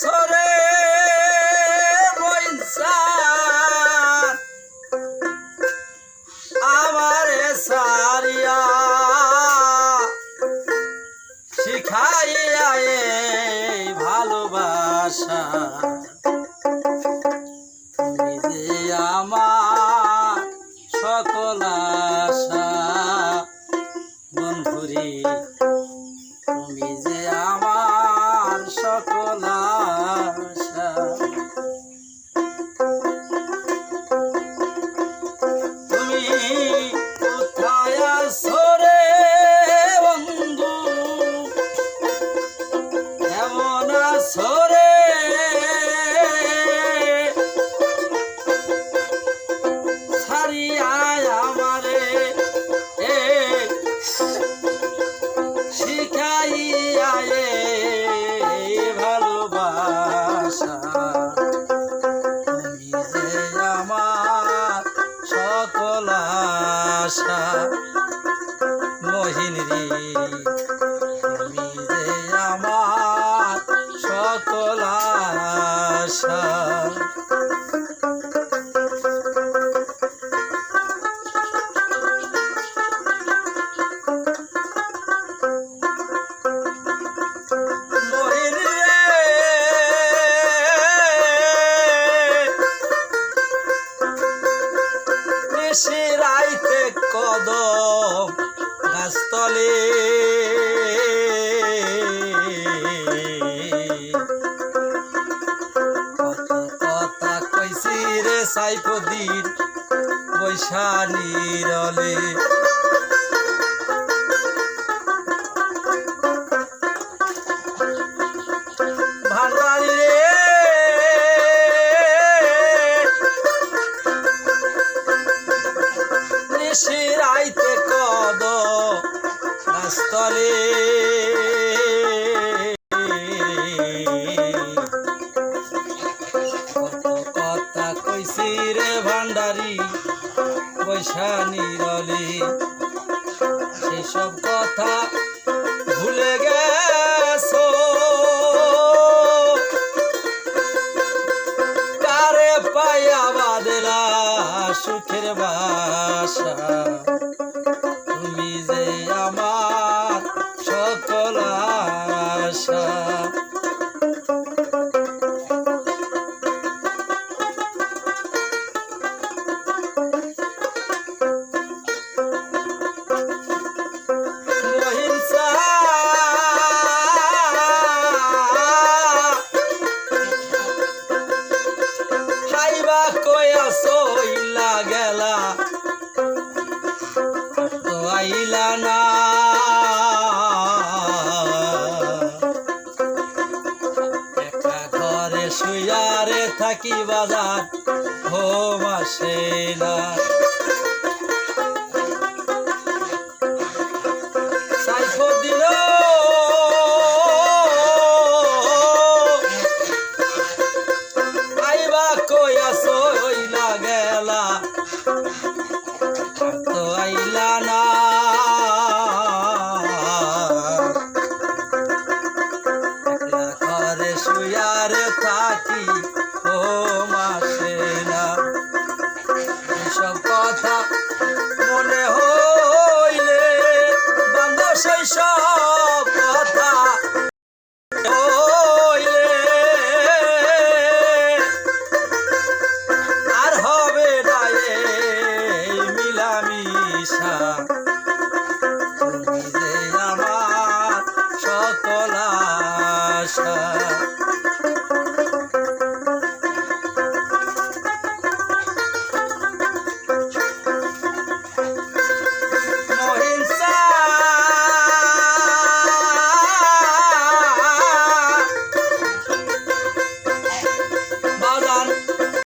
সরে বৈশা আমার সারিয়া শিখাইয়া ভালোবাসা। মোহিনী মহিন রে তুমি যে আমার সকল আশা। সাইফুদ্দিন বৈশালীর রলে। আইতে কদ রাস্তলে কথা কইছি রে ভান্ডারি বৈশানি রলি সেসব কথা ভুলে গেছো? কারে পাইয়া বাদলা সুখের বাসা? তুমি যে তো আইলা না। একা ঘরে শুয়ারে থাকি বাজার ঘুম মাসে না।